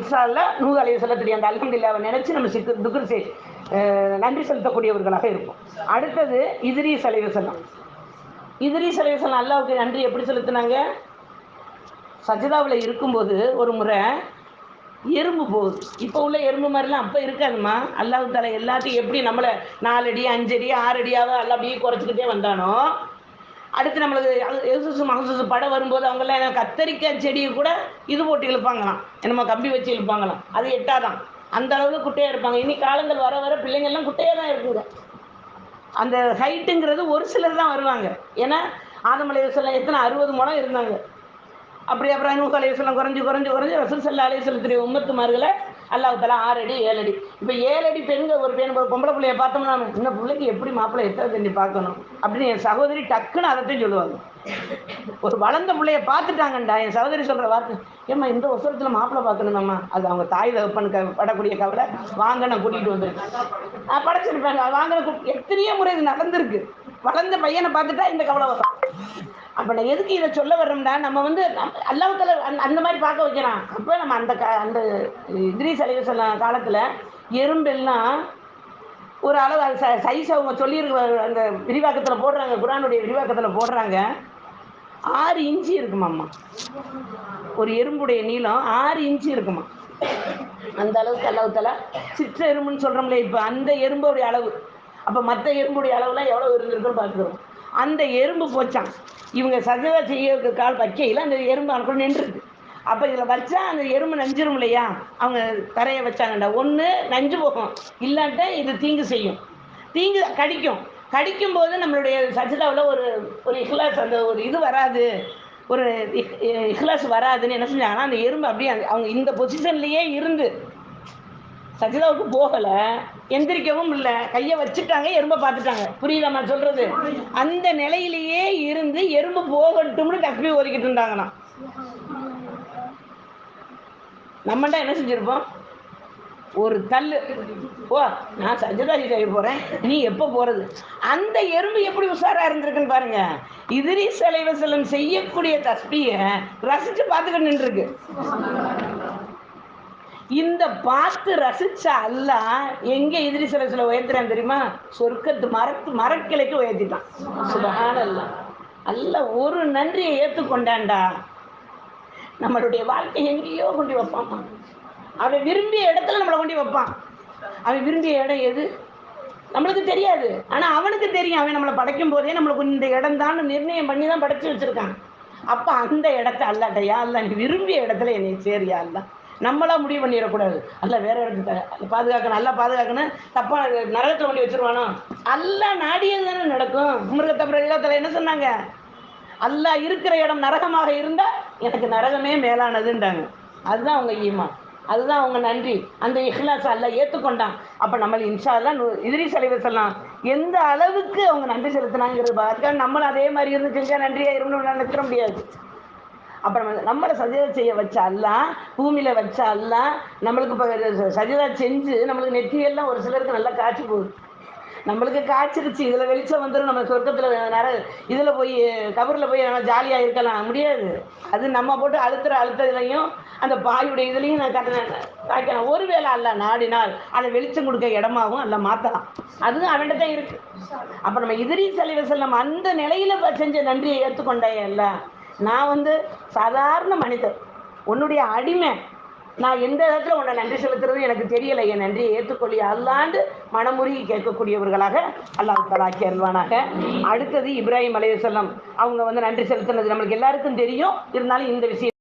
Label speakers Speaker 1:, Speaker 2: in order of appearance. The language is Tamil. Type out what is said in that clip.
Speaker 1: இன்ஷால்ல நூறு அலைய சொல்லக்கூடிய அந்த அல்ஹம்துலில்லாவை நினைச்சு நம்ம சிக்கு துக்கர் செய் நன்றி செலுத்தக்கூடியவர்களாக இருப்போம். அடுத்தது இதிரி சலைவு செல்லம் இதிரி சலைவு செல்லம் அல்லாவுக்கு நன்றி எப்படி செலுத்தினாங்க? சஜிதாவில் இருக்கும்போது ஒரு முறை எறும்பு போகுது. இப்போ உள்ள எறும்பு மாதிரிலாம் அப்போ இருக்காதுமா அல்லாஹு தலை எல்லாத்தையும் எப்படி நம்மளை நாலடி அஞ்சடி ஆறடியாக எல்லாம் அப்படியே குறைச்சிக்கிட்டே வந்தானோ அடுத்து நம்மளுக்கு எசுசு மகசூசு படம் வரும்போது அவங்கெல்லாம் என்ன கத்தரிக்காய் செடியை கூட இது போட்டு இழுப்பாங்களாம். என்னமோ கம்பி வச்சு இழுப்பாங்களாம். அது எட்டாதான். அந்த அளவுக்கு குட்டையாக இருப்பாங்க. இனி காலங்கள் வர வர பிள்ளைங்கள்லாம் குட்டையாக தான் இருக்குங்க. அந்த ஹைட்டுங்கிறது ஒரு சிலர் தான் வருவாங்க. ஏன்னா ஆதமலை சொல்ல எத்தனை அறுபது முடம் இருந்தாங்க. அப்படி அப்புறம் நூறு சொல்லம் குறைஞ்சு குறைஞ்சு குறைஞ்சு ரசூல் சல்லா சொல்லத்திரிய உம்மத்துமார்களை அல்லாஹ் ஆறு அடி ஏழு அடி இப்போ ஏழு அடி பெண்கள் ஒரு பெண் ஒரு பொம்பளை பிள்ளைய பார்த்தோம்னா இந்த பிள்ளைக்கு எப்படி மாப்பிள்ளை எத்தனை தண்ணி பார்க்கணும்? அப்படின்னு என் சகோதரி டக்குன்னு அதைத்தான் சொல்லுவாங்க. ஒரு வளர்ந்த பிள்ளைய பார்த்துட்டாங்கண்டா. என் சகோதரி சொல்கிற வார்த்தை ஏம்மா இந்த ஒசரத்தில் மாப்பிள்ளை பார்க்கணுமாம்மா? அது அவங்க தாய் தகப்பனுக்கு படக்கூடிய கவலை வாங்க நான் கூட்டிகிட்டு வந்துருக்கேன் நான் படைச்சிருப்பேன். வாங்கின எத்தனையோ முறை இது நடந்திருக்கு. வளர்ந்த பையனை பார்த்துட்டா இந்த கவலை வரும். அப்போ நான் எதுக்கு இதை சொல்ல வர்றோம்னா நம்ம வந்து அல்லாஹால அந்த மாதிரி பார்க்க வைக்கிறான். அப்போ நம்ம அந்த க அந்த இத்ரீஸ் அலைவசல்ல காலத்தில் எறும்பெல்லாம் ஒரு அளவு அது ச சைஸ் அவங்க சொல்லியிருக்க அந்த விரிவாக்கத்தில் போடுறாங்க குரானுடைய விரிவாக்கத்தில் போடுறாங்க. ஆறு இன்ச்சு இருக்குமாம்மா. ஒரு எறும்புடைய நீளம் ஆறு இன்ச்சு இருக்குமா. அந்த அளவுக்கு அல்லாஹால சிற்ற எறும்புன்னு சொல்கிறோம்ல இப்போ அந்த எறும்புடைய அளவு. அப்போ மற்ற எறும்புடைய அளவுலாம் எவ்வளோ இருந்திருக்குன்னு பார்த்துக்கிறோம் அந்த எறும்பு போச்சான் இவங்க சஜதா செய்யறதுக்கு கால் வைக்கையில் அந்த எறும்பு அவனுக்குள்ள நின்றுருக்கு அப்போ இதில் வச்சா அந்த எறும்பு நஞ்சிரும் இல்லையா? அவங்க தரையை வச்சாங்கண்டா ஒன்று நஞ்சு போகும். இல்லாட்ட இது தீங்கு செய்யும். தீங்கு கடிக்கும். கடிக்கும் போது நம்மளுடைய சஜிதாவில் ஒரு ஒரு இஹ்லாஸ் அந்த ஒரு இது வராது. ஒரு இஹ்லாஸ் வராதுன்னு என்ன செஞ்சாங்கன்னா அந்த எறும்பு அப்படியே அவங்க இந்த பொசிஷன்லேயே இருந்து சஜிதாவுக்கு போகல எந்திரிக்கவும் இல்லை. கையை வச்சுட்டாங்க எறும்பை பார்த்துட்டாங்க. புரியுதாம்மா சொல்றது? அந்த நிலையிலேயே இருந்து எறும்பு போகட்டும்னு தப்பி ஒதுக்கிட்டு இருந்தாங்கண்ணா நம்மண்டா என்ன செஞ்சிருப்போம்? ஒரு தள்ளு. ஓ நான் சஜிதா செய்ய போகிறேன் நீ எப்போ போகிறது அந்த எறும்பு எப்படி உஷாராக இருந்திருக்குன்னு பாருங்க. இதிரி செலவசலம் செய்யக்கூடிய தஸ்பியை ரசித்து பார்த்துக்கிட்டு நின்றுருக்கு. இந்த பார்த்து ரசிச்ச அல்லாஹ் எங்க எதிரி சில சில உயர்த்துறான் தெரியுமா? சொர்க்கத்து மரத்து மரக்கிளைக்கு உயர்த்திட்டான். சுபஹான் அல்ல ஒரு நன்றியை ஏற்றுக்கொண்டான்டா நம்மளுடைய வாழ்க்கை எங்கேயோ கொண்டு வைப்பான். அவன் விரும்பிய இடத்துல நம்மளை கொண்டு வைப்பான். அவன் விரும்பிய இடம் எது? நம்மளுக்கு தெரியாது. ஆனா அவனுக்கு தெரியும். அவன் நம்மளை படைக்கும் போதே நம்மளுக்கு இந்த இடம் தான் நிர்ணயம் பண்ணி தான் படைச்சு வச்சிருக்கான். அப்ப அந்த இடத்த அல்லாட்டையா அல்ல நீ விரும்பிய இடத்துல என்னை சேரியா அல்ல. நம்மளா முடிவு பண்ணிடக்கூடாது. அல்ல வேற இடத்துல பாதுகாக்கணும் நல்லா பாதுகாக்கணும் தப்பா நரகத்தில் கொண்டு வச்சிருவானோ? அல்லா நாடியது தானே நடக்கும். மிருகத்தை இடத்துல என்ன சொன்னாங்க? அல்லா இருக்கிற இடம் நரகமாக இருந்தால் எனக்கு நரகமே மேலானதுன்றாங்க. அதுதான் அவங்க ஈமான். அதுதான் அவங்க நன்றி. அந்த இஹ்லாஸ் அல்ல ஏற்றுக்கொண்டான் அப்போ நம்ம இன்ஷால்லாம் அல்லா எதிரி செலவு சொல்லலாம் எந்த அளவுக்கு அவங்க நன்றி செலுத்தினாங்கிறது பார்க்க நம்மளும் அதே மாதிரி இருந்து செஞ்சால் நன்றியாக இருக்கணும்னு நினைச்சிட முடியாது. அப்புறம் நம்மளை சஜிதா செய்ய வச்ச அல்ல பூமியில் வச்ச அல்ல நம்மளுக்கு இப்போ சஜிதா செஞ்சு நம்மளுக்கு நெற்றியெல்லாம் ஒரு சிலருக்கு நல்லா காய்ச்சி போகுது நம்மளுக்கு காய்ச்சிருச்சு இதில் வெளிச்சம் வந்துடும் நம்ம சொர்க்கத்தில் நேரம் இதில் போய் கபர்ல போய் நம்ம ஜாலியாக இருக்கலாம் முடியாது. அது நம்ம போட்டு அழுத்துற அழுத்ததுலையும் அந்த பாயுடைய இதுலையும் நான் கட்ட காய்க்கலாம் ஒரு வேளை அல்ல நாடினால் அதை வெளிச்சம் கொடுக்க இடமாவும் அல்ல மாற்றலாம் அதுவும் அவன்கிட்ட தான் இருக்குது அப்ப நம்ம எதிரி செலவு செல்லம் அந்த நிலையில் செஞ்ச நன்றியை ஏற்றுக்கொண்டே அல்ல. நான் வந்து சாதாரண மனிதர். உன்னுடைய அடிமை. நான் எந்த இடத்துல உன்னை நன்றி செலுத்துறது எனக்கு தெரியல. என் நன்றியை ஏற்றுக்கொள்ளி அல்லாண்டு மனமுருகி கேட்கக்கூடியவர்களாக அல்லாஹ் தலாக்கி அருள்வானாக அடுத்தது இப்ராஹிம் அலையுசல்லம் அவங்க வந்து நன்றி செலுத்துனது நம்மளுக்கு எல்லாருக்கும் தெரியும். இருந்தாலும் இந்த விஷயம்